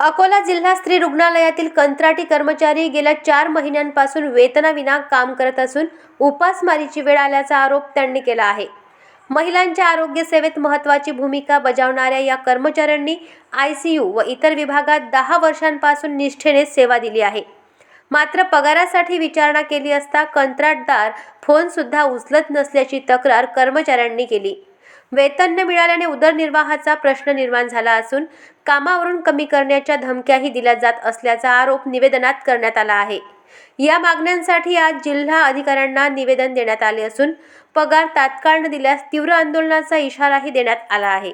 अकोला जिल्हा स्त्री रुग्णालयातील कंत्राटी कर्मचारी गेल्या चार महिन्यांपासून वेतनाविना काम करत असून उपासमारीची वेळ आल्याचा आरोप त्यांनी केला आहे. महिलांच्या आरोग्य सेवेत महत्त्वाची भूमिका बजावणाऱ्या या कर्मचाऱ्यांनी आय सी यू व इतर विभागात दहा वर्षांपासून निष्ठेने सेवा दिली आहे. मात्र पगारासाठी विचारणा केली असता कंत्राटदार फोनसुद्धा उचलत नसल्याची तक्रार कर्मचाऱ्यांनी केली. वेतन न मिळाल्याने उदरनिर्वाहाचा प्रश्न निर्माण झाला असून कामावरून कमी करण्याच्या धमक्याही दिल्या जात असल्याचा आरोप निवेदनात करण्यात आला आहे. या मागण्यांसाठी आज जिल्हा अधिकाऱ्यांना निवेदन देण्यात आले असून पगार तात्काळ न दिल्यास तीव्र आंदोलनाचा इशाराही देण्यात आला आहे.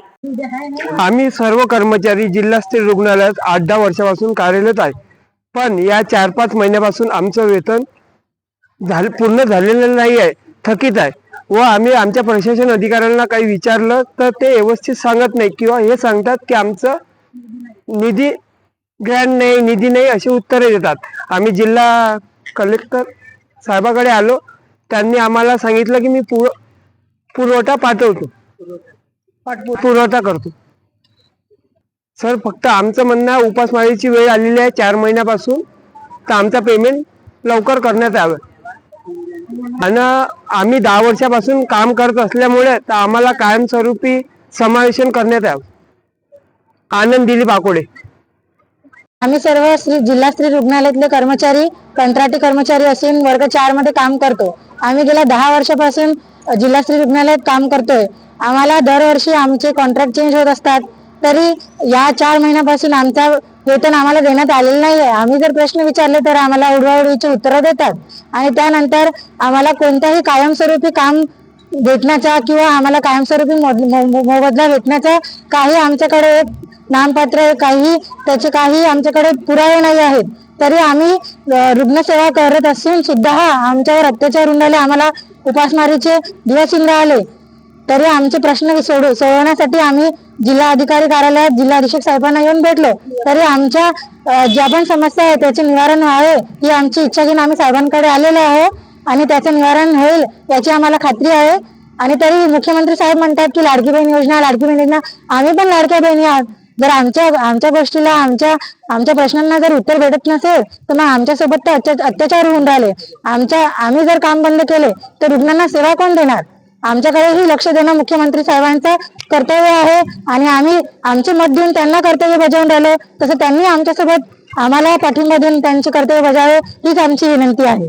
आम्ही सर्व कर्मचारी जिल्हा रुग्णालयात आठ दहा वर्षापासून कार्यरत आहे. पण या चार पाच महिन्यापासून आमचं वेतन झालं पूर्ण झालेलं नाही आहे. थकीत आहे. व आम्ही आमच्या प्रशासन अधिकाऱ्यांना काही विचारलं तर ते व्यवस्थित सांगत नाही किंवा हे सांगतात की आमचं निधी ग्रँड नाही निधी नाही अशी उत्तरे देतात. आम्ही जिल्हा कलेक्टर साहेबाकडे आलो. त्यांनी आम्हाला सांगितलं की मी पुर पुरवठा पाठवतो. पुरवठा करतो. सर फक्त आमचं म्हणणं उपासमारीची वेळ आलेली आहे चार महिन्यापासून. तर आमचा पेमेंट लवकर करण्यात यावं. आणि आम्ही दहा वर्षापासून काम करत असल्यामुळे तर आम्हाला कायमस्वरूपी समावेशन करण्यात यावं. आनंद दिलीप आकोडे आम्ही सर्व श्री जिल्हा स्त्री रुग्णालयातले कर्मचारी कंत्राटी कर्मचारी असून वर्ग चारमध्ये काम करतो. आम्ही गेल्या दहा वर्षापासून जिल्हा स्त्री रुग्णालयात काम करतोय. आम्हाला दरवर्षी आमचे कॉन्ट्रॅक्ट चेंज होत असतात. तरी या चार महिन्यापासून आमचा वेतन आम्हाला देण्यात आलेलं नाही आहे आम्ही जर प्रश्न विचारले तर आम्हाला उडवाउडवीची उत्तरं देतात. आणि त्यानंतर आम्हाला कोणत्याही कायमस्वरूपी काम भेटण्याचा किंवा आम्हाला कायमस्वरूपी मोद- मो- मोबदला भेटण्याचा काही आमच्याकडे नामपत्र काही त्याचे काही आमच्याकडे पुरावे नाही आहेत. तरी आम्ही रुग्णसेवा करत असून सुद्धा आमच्यावर अत्याचार होऊन राहिले आम्हाला उपासमारीचे दिवस येऊन राहिले. तरी आमचे प्रश्न सोडव सोडवण्यासाठी आम्ही जिल्हा अधिकारी कार्यालयात जिल्हा अधीक्षक साहेबांना येऊन भेटलो. तरी आमच्या ज्या पण समस्या आहे त्याचे निवारण व्हावे ही आमची इच्छा घेऊन आम्ही साहेबांकडे आलेलो आहे आणि त्याचं निवारण होईल याची आम्हाला खात्री आहे. आणि तरी मुख्यमंत्री साहेब म्हणतात की लाडकी बहीण योजना लाडकी बहीण योजना आम्ही पण लाडक्या बहिणी आहोत. जर आमच्या आमच्या गोष्टीला आमच्या आमच्या प्रश्नांना जर उत्तर भेटत नसेल तर मग आमच्यासोबत ते अत्याचार होऊन राहिले. आमच्या आम्ही जर काम बंद केले तर रुग्णांना सेवा कोण देणार? आमच्याकडेही लक्ष देणं मुख्यमंत्री साहेबांचं कर्तव्य आहे आणि आम्ही आमचे मत देऊन त्यांना कर्तव्य बजावून राहिलो तसं त्यांनी आमच्यासोबत आम्हाला पाठिंबा देऊन त्यांचे कर्तव्य बजावे हीच आमची विनंती आहे.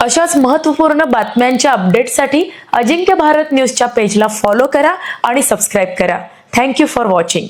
अशाच महत्त्वपूर्ण बातम्यांच्या अपडेटसाठी अजिंक्य भारत न्यूजच्या पेजला फॉलो करा आणि सबस्क्राईब करा. Thank you for watching